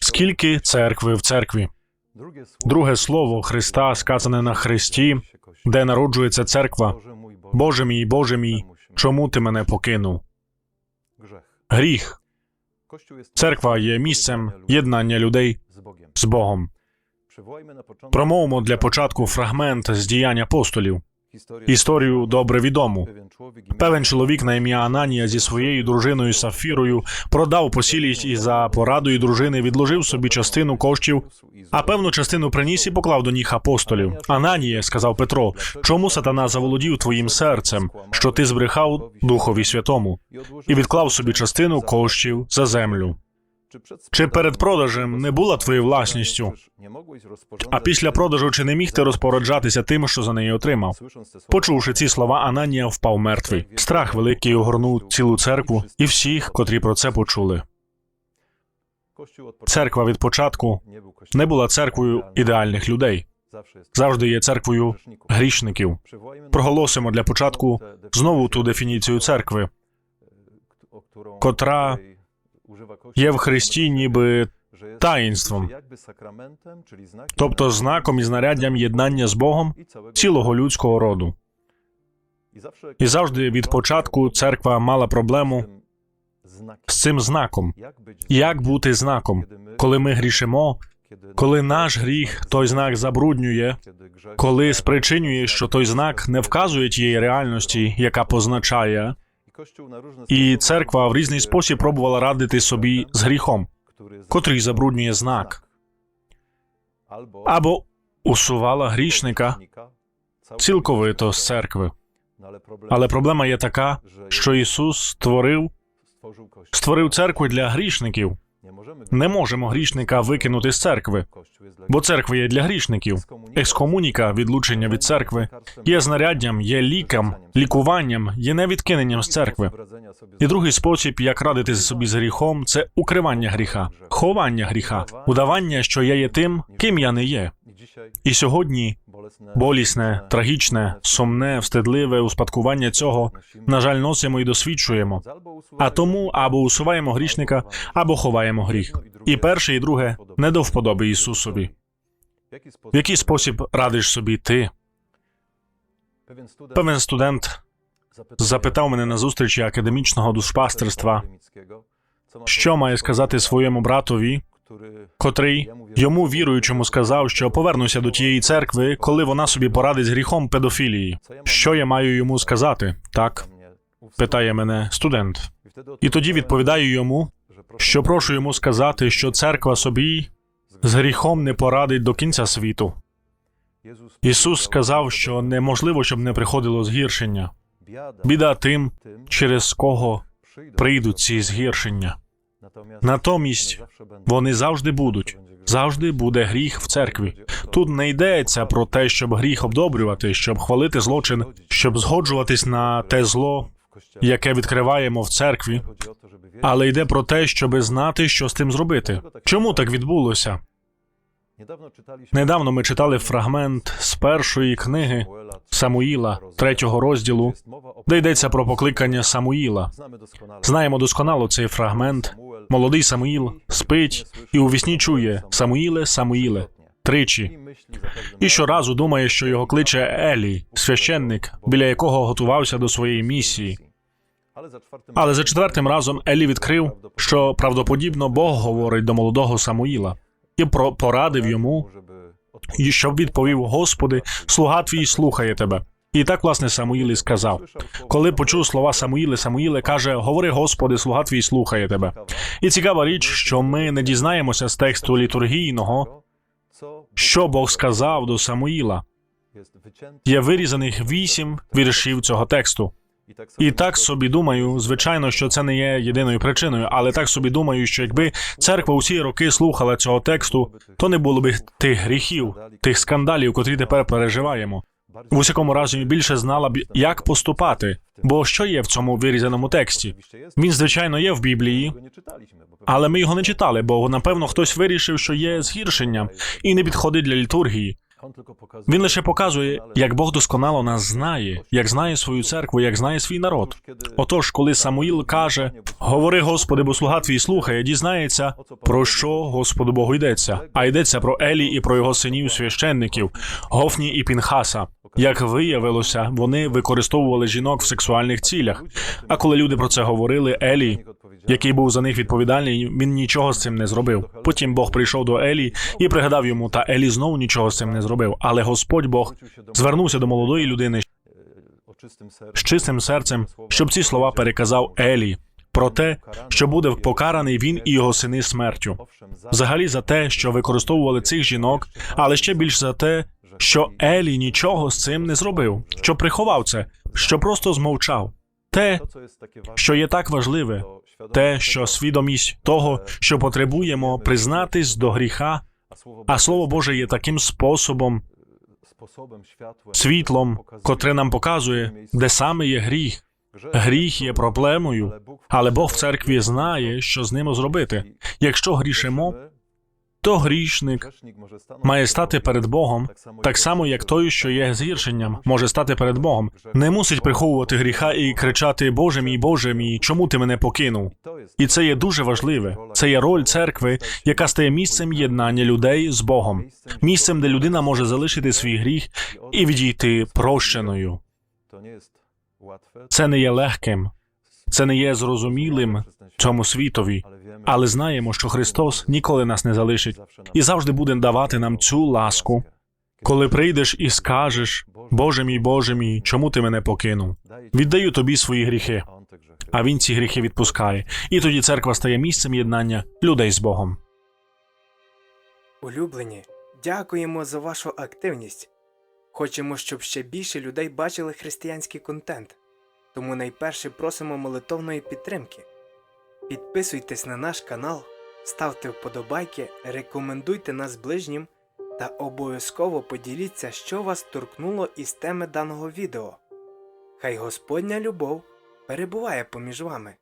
Скільки церкви в церкві? Друге слово Христа сказане на Христі, де народжується церква. Боже мій, Боже мій, чому ти мене покинув? Гріх. Церква є місцем єднання людей з Богом. Промовимо для початку фрагмент з діянь апостолів. Історію добре відому. Певен чоловік на ім'я Ананія зі своєю дружиною Сафірою продав посілість і за порадою дружини відложив собі частину коштів, а певну частину приніс і поклав до ніг апостолів. Ананіє, сказав Петро, чому сатана заволодів твоїм серцем, що ти збрехав Духові Святому, і відклав собі частину коштів за землю. Чи перед продажем не була твоєю власністю? А після продажу чи не міг ти розпоряджатися тим, що за неї отримав? Почувши ці слова, Ананія впав мертвий. Страх великий огорнув цілу церкву і всіх, котрі про це почули. Церква від початку не була церквою ідеальних людей. Завжди є церквою грішників. Проголосимо для початку знову ту дефініцію церкви, котра є в Христі ніби таїнством, тобто знаком і знаряддям єднання з Богом цілого людського роду. І завжди від початку церква мала проблему з цим знаком. Як бути знаком, коли ми грішимо, коли наш гріх той знак забруднює, коли спричинює, що той знак не вказує тієї реальності, яка позначає, і церква в різний спосіб пробувала радити собі з гріхом, котрий забруднює знак, або усувала грішника цілковито з церкви. Але проблема є така, що Ісус створив, створив церкву для грішників. Не можемо грішника викинути з церкви, бо церква є для грішників. Екскомуніка, відлучення від церкви, є знаряддям, є ліком, лікуванням, є невідкиненням з церкви. І другий спосіб, як радити собі з гріхом, це укривання гріха, ховання гріха, удавання, що я є тим, ким я не є. І сьогодні болісне, трагічне, сумне, встидливе успадкування цього, на жаль, носимо і досвідчуємо. А тому або усуваємо грішника, або ховаємо гріх. І перше, і друге не до вподоби Ісусові. В який спосіб радиш собі ти? Певен студент запитав мене на зустрічі академічного душпастерства, що має сказати своєму братові, котрий йому віруючому сказав, що повернуся до тієї церкви, коли вона собі порадить з гріхом педофілії. Що я маю йому сказати? Так, питає мене студент. І тоді відповідаю йому, що прошу йому сказати, що церква собі з гріхом не порадить до кінця світу. Ісус сказав, що неможливо, щоб не приходило згіршення. Біда тим, через кого прийдуть ці згіршення. Натомість вони завжди будуть. Завжди буде гріх в церкві. Тут не йдеться про те, щоб гріх обдобрювати, щоб хвалити злочин, щоб згоджуватись на те зло, яке відкриваємо в церкві, але йде про те, щоб знати, що з тим зробити. Чому так відбулося? Недавно ми читали фрагмент з першої книги Самуїла, третього розділу, де йдеться про покликання Самуїла. Знаємо досконало цей фрагмент. Молодий Самуїл спить і у вісні чує Самуїле, Самуїле тричі. І щоразу думає, що його кличе Елі, священник, біля якого готувався до своєї місії. Але за четвертим разом Елі відкрив, що правдоподібно Бог говорить до молодого Самуїла і порадив йому, і щоб відповів: Господи, слуга твій слухає тебе. І так, власне, Самуїл і сказав. Коли почув слова Самуїли, Самуїле каже: Говори, Господи, слуга твій слухає тебе. І цікава річ, що ми не дізнаємося з тексту літургійного, що Бог сказав до Самуїла. Є вирізаних вісім віршів цього тексту. І так собі думаю, звичайно, що це не є єдиною причиною, але так собі думаю, що якби церква усі роки слухала цього тексту, то не було б тих гріхів, тих скандалів, котрі тепер переживаємо. В усякому разі більше знала б, як поступати. Бо що є в цьому вирізаному тексті? Він, звичайно, є в Біблії, але ми його не читали, бо напевно хтось вирішив, що є згіршенням і не підходить для літургії. Він лише показує, як Бог досконало нас знає, як знає свою церкву, як знає свій народ. Отож, коли Самуїл каже: Говори, Господи, бо слуга твій слухає, дізнається, про що Господу Богу йдеться. А йдеться про Елі і про його синів священників, Гофні і Пінхаса. Як виявилося, вони використовували жінок в сексуальних цілях. А коли люди про це говорили, Елі, який був за них відповідальний, він нічого з цим не зробив. Потім Бог прийшов до Елі і пригадав йому, та Елі знову нічого з цим не зробив. Але Господь Бог звернувся до молодої людини з чистим серцем, щоб ці слова переказав Елі про те, що буде покараний він і його сини смертю. Взагалі за те, що використовували цих жінок, але ще більш за те, що Елі нічого з цим не зробив, що приховав це, що просто змовчав. Те, що є так важливе, те, що свідомість того, що потребуємо признатись до гріха, а слово Боже є таким способом, світлом, котре нам показує, де саме є гріх. Гріх є проблемою, але Бог в церкві знає, що з ним зробити. Якщо грішимо, то грішник має стати перед Богом, так само, як той, що є згіршенням, може стати перед Богом. Не мусить приховувати гріха і кричати Боже мій, Боже мій, чому ти мене покинув? І це є дуже важливе. Це є роль церкви, яка стає місцем єднання людей з Богом, місцем, де людина може залишити свій гріх і відійти прощеною. Це не є легким, це не є зрозумілим цьому світові, але знаємо, що Христос ніколи нас не залишить і завжди буде давати нам цю ласку, коли прийдеш і скажеш: Боже мій, Боже мій, чому ти мене покинув? Віддаю тобі свої гріхи. А він ці гріхи відпускає. І тоді церква стає місцем єднання людей з Богом. Улюблені, дякуємо за вашу активність. Хочемо, щоб ще більше людей бачили християнський контент. Тому найперше просимо молитовної підтримки. Підписуйтесь на наш канал, ставте вподобайки, рекомендуйте нас ближнім та обов'язково поділіться, що вас торкнуло із теми даного відео. Хай Господня любов перебуває поміж вами.